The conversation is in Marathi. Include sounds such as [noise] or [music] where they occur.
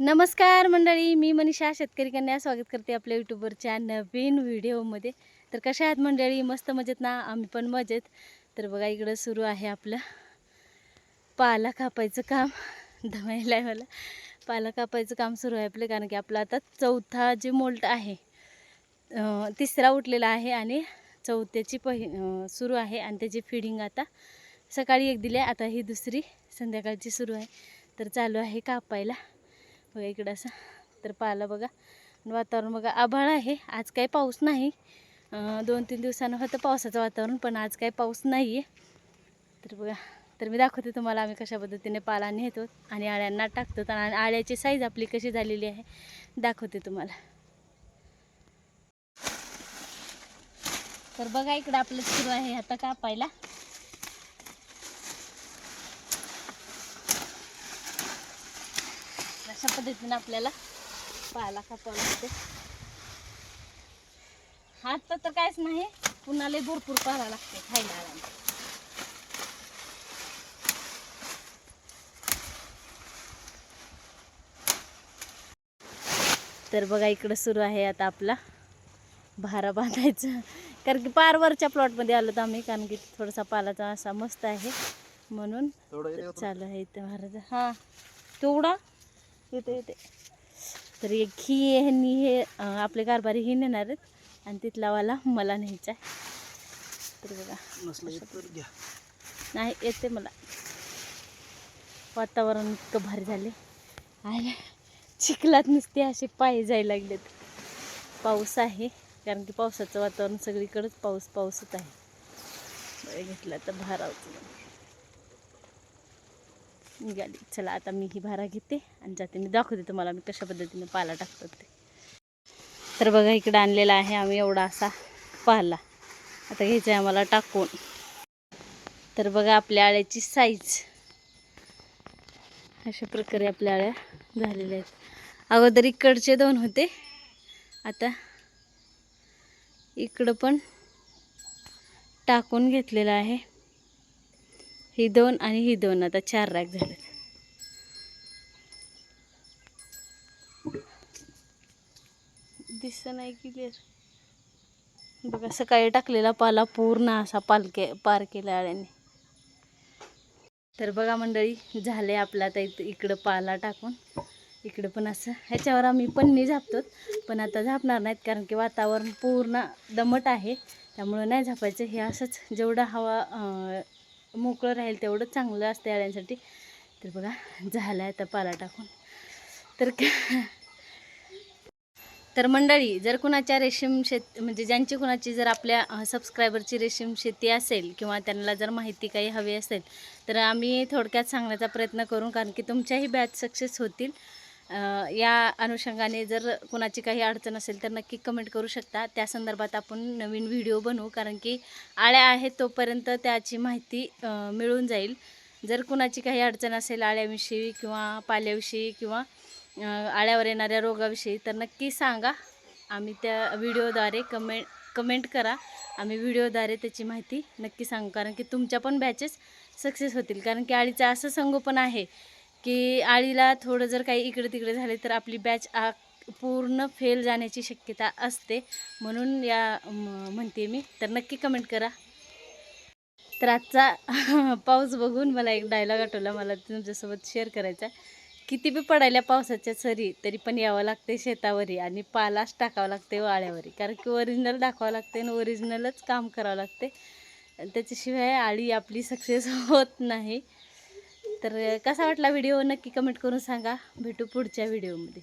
नमस्कार मंडळी मी मनीषा शेतकरी कन्या स्वागत करते आपल्या यूट्यूबवरच्या नवीन व्हिडिओमध्ये. तर कशा आहात मंडळी? मस्त मजेत ना? आम्ही पण मजेत. तर बघा इकडं सुरू आहे आपलं पाला कापायचं काम. धमायला आहे मला. पाला कापायचं काम सुरू आहे आपलं कारण की आपलं आता चौथा जे मोल्ट आहे तिसरा उठलेला आहे आणि चौथ्याची पहि सुरू आहे आणि त्याची फिडिंग आता सकाळी एक दिली आहे. आता ही दुसरी संध्याकाळची सुरू आहे. तर चालू आहे कापायला. बघा इकडं असं. तर पाहिलं बघा. वातावरण बघा आभाळ आहे. आज काही पाऊस नाही. दोन तीन दिवसानं होतं पावसाचं वातावरण पण आज काही पाऊस नाही आहे तर बघा. तर मी दाखवते तुम्हाला आम्ही कशा पद्धतीने पाला नेतो आणि आळ्यांना टाकतो. आणि आळ्याची साईज आपली कशी झालेली आहे दाखवते तुम्हाला. तर बघा इकडं आपलं सुरू आहे. आता कापायला. अशा पद्धतीने आपल्याला पाला कापावं लागते आता तर काहीच नाही पुन्हा भरपूर पाला लागते खायला. तर बघा इकडं सुरू आहे आता आपला भारा बांधायचं. कारण की पारवरच्या प्लॉटमध्ये आलो तर आम्ही कारण की थोडासा पालाचा असा मस्त आहे. म्हणून चालू आहे इथं महाराज. हां तेवढा येते येते. तर एक ही ह्यांनी हे आपले कारभारी ही नेणार आहेत. आणि तिथला वाला मला न्यायचा आहे. तर बघा. नाही येते मला. वातावरण इतकं भारी झाले आणि चिखलात नुसते असे पाय जायला लागलेत. पाऊस आहे कारण की पावसाचं वातावरण सगळीकडेच पाऊस पाऊसच आहे. घेतला तर भारावचं. निघाली. चला आता मी ही भारा घेते आणि जाते. मी दाखवते तुम्हाला मी कशा पद्धतीने पाला टाकतो ते. तर बघा इकडं आणलेला आहे आम्ही एवढा असा पाला. आता घ्यायचा आहे आम्हाला टाकून. तर बघा आपल्या आळ्याची साईज अशा प्रकारे आपल्या आळ्या झालेल्या आहेत. अगोदर इकडचे दोन होते. आता इकडं पण टाकून घेतलेलं आहे. ही दोन आणि ही दोन. आता चार रॅक झालेत दिसत नाही क्लिअर बघा सकाळी टाकलेला पाला पूर्ण असा पालके पार केला आळ्याने. तर बघा मंडळी झाले आपला आता इथं इकडं पाला टाकून. इकडं पण असं. ह्याच्यावर आम्ही पन्नी झापतो पण आता झापणार नाहीत कारण की वातावरण पूर्ण दमट आहे. त्यामुळं नाही झापायचं. हे असंच जेवढं हवा मोकळं राहील तेवढं चांगलं असतं अळ्यांसाठी तर बघा झालं आहे आता पाला टाकून. तर तर मंडळी जर कुणाच्या रेशीम शेत म्हणजे ज्यांची कुणाची जर आपल्या सबस्क्रायबरची रेशीम शेती असेल किंवा त्यांना जर माहिती काही हवी असेल तर आम्ही थोडक्यात सांगण्याचा प्रयत्न करू कारण की तुमच्याही बॅच सक्सेस होतील. या अनुषंगाने जर कुणाची काही अडचण असेल तर नक्की कमेंट करू शकता. त्या संदर्भात आपण नवीन व्हिडिओ बनवू कारण की आळ्या आहेत तोपर्यंत त्याची माहिती मिळून जाईल. जर कुणाची काही अडचण असेल आळ्याविषयी किंवा पाल्याविषयी किंवा आळ्यावर येणाऱ्या रोगाविषयी तर नक्की सांगा. आम्ही त्या व्हिडिओद्वारे कमेंट कमेंट करा. आम्ही व्हिडिओद्वारे त्याची माहिती नक्की सांगू कारण की तुमच्या पण बॅचेस सक्सेस होतील. कारण की आळीचं असं संगोपन आहे की आळीला थोडं जर काही इकडे तिकडे झाले तर आपली बॅच आ पूर्ण फेल जाण्याची शक्यता असते. म्हणून या म- म्हणते मी. तर नक्की कमेंट करा. तर आजचा [laughs] पाऊस बघून मला एक डायलॉग आठवला. मला तुमच्यासोबत शेअर करायचा किती बी पडायला पावसाच्या सरी तरी पण यावं लागते शेतावरी आणि पालाच टाकावं लागते वाळ्यावरी कारण की ओरिजिनल दाखवावं लागते आणि ओरिजिनलच काम करावं लागते त्याच्याशिवाय आळी आपली सक्सेस [laughs] होत नाही. तर कसा वाटला व्हिडिओ? नक्की कमेंट करून सांगा. भेटू पुढच्या व्हिडिओमध्ये.